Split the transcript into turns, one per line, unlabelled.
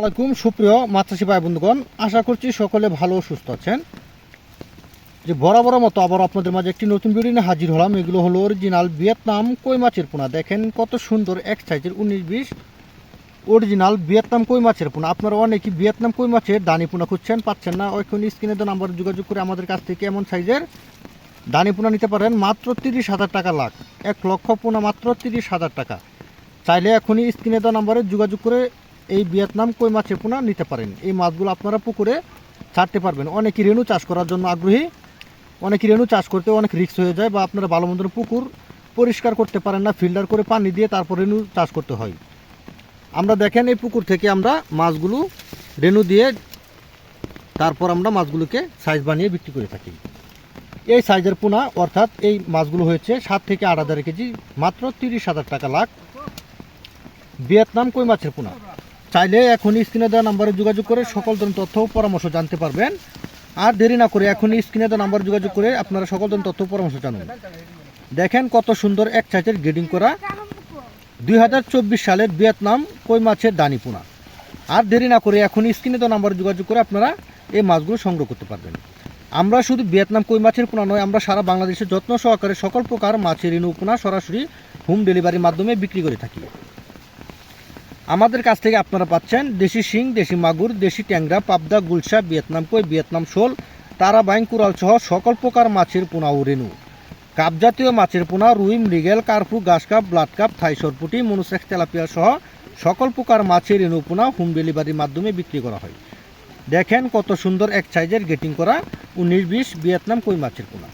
আলাইকুম সুপ্রিয় মাতৃষী ভাই বন্ধুগণ, আশা করছি সকলে ভালো সুস্থ আছেন। যে বরাবর মতো আবার আপনাদের মাঝে একটি নতুন ভিডিও নিয়ে হাজির হলাম। এগুলো হলো অরিজিনাল ভিয়েতনাম কই মাছের পোনা। দেখেন কত সুন্দর এক সাইজের উনিশ বিশ অরিজিনাল ভিয়েতনাম কই মাছের পোনা। আপনারা অনেকেই ভিয়েতনাম কই মাছের দানি পোনা খুঁজছেন, পাচ্ছেন না। ওইখানে স্ক্রিনে তো নাম্বার যোগাযোগ করে আমাদের কাছ থেকে এমন সাইজের দানি পোনা নিতে পারেন। মাত্র তিরিশ হাজার টাকা লাখ। এক লক্ষ পোনা মাত্র তিরিশ হাজার টাকা। চাইলে এখনই স্ক্রিনে দেওয়া নাম্বারে যোগাযোগ করে এই ভিয়েতনাম কই মাছের পোনা নিতে পারেন। এই মাছগুলো আপনারা পুকুরে ছাড়তে পারবেন। অনেকেই রেণু চাষ করার জন্য আগ্রহী, অনেকে রেণু চাষ করতে অনেক রিক্স হয়ে যায় বা আপনারা ভালো মন্দ পুকুর পরিষ্কার করতে পারেন না ফিল্টার করে পানি দিয়ে তারপর রেণু চাষ করতে হয়। আমরা দেখেন এই পুকুর থেকে আমরা মাছগুলো রেণু দিয়ে তারপর আমরা মাছগুলোকে সাইজ বানিয়ে বিক্রি করে থাকি। এই সাইজের পোনা অর্থাৎ এই মাছগুলো হয়েছে সাত থেকে আট হাজার কেজি, মাত্র তিরিশ হাজার টাকা লাখ। ভিয়েতনাম কই মাছের পোনা? চাইলে এখনই স্ক্রিনে দেওয়া নাম্বারে যোগাযোগ করে সকল ধরনের তথ্য পরামর্শ জানতে পারবেন। আর দেরি না করে এখনই স্ক্রিনে দেওয়া নাম্বারে যোগাযোগ করে আপনারা সকল ধরনের তথ্য পরামর্শ জানুন। দেখেন কত সুন্দর এক সাইজের গ্রেডিং করা দুই সালের ভিয়েতনাম কই মাছের দানি পোনা। আর দেরি না করে এখনই স্ক্রিনে দেওয়া নাম্বারে যোগাযোগ করে আপনারা এই মাছগুলো সংগ্রহ করতে পারবেন। আমরা শুধু ভিয়েতনাম কই মাছের পোনা নয়, আমরা সারা বাংলাদেশে যত্ন সহকারে সকল প্রকার মাছের ঋণ পোনা সরাসরি হোম ডেলিভারির মাধ্যমে বিক্রি করে থাকি। আমাদের কাছ থেকে আপনারা পাচ্ছেন দেশি শিং, দেশি মাগুর, দেশি ট্যাংরা, পাবদা, গুলশা, ভিয়েতনাম কই, ভিয়েতনাম শোল তারা বাইং কুড়াল সহ সকল প্রকার মাছের পোনা ও রেণু। কাপ জাতীয় মাছের পোনা, রুই, মৃগেল, কার্পু grass carp, blood carp, Thai সরপুটি, monosex tilapia সহ সকল প্রকার মাছের রেণু পোনা হোম ডেলিভারির মাধ্যমে বিক্রি করা হয়। দেখেন কত সুন্দর এক সাইজের গেটিং করা উনিশ, বিশ, ভিয়েতনাম কই মাছের পোনা।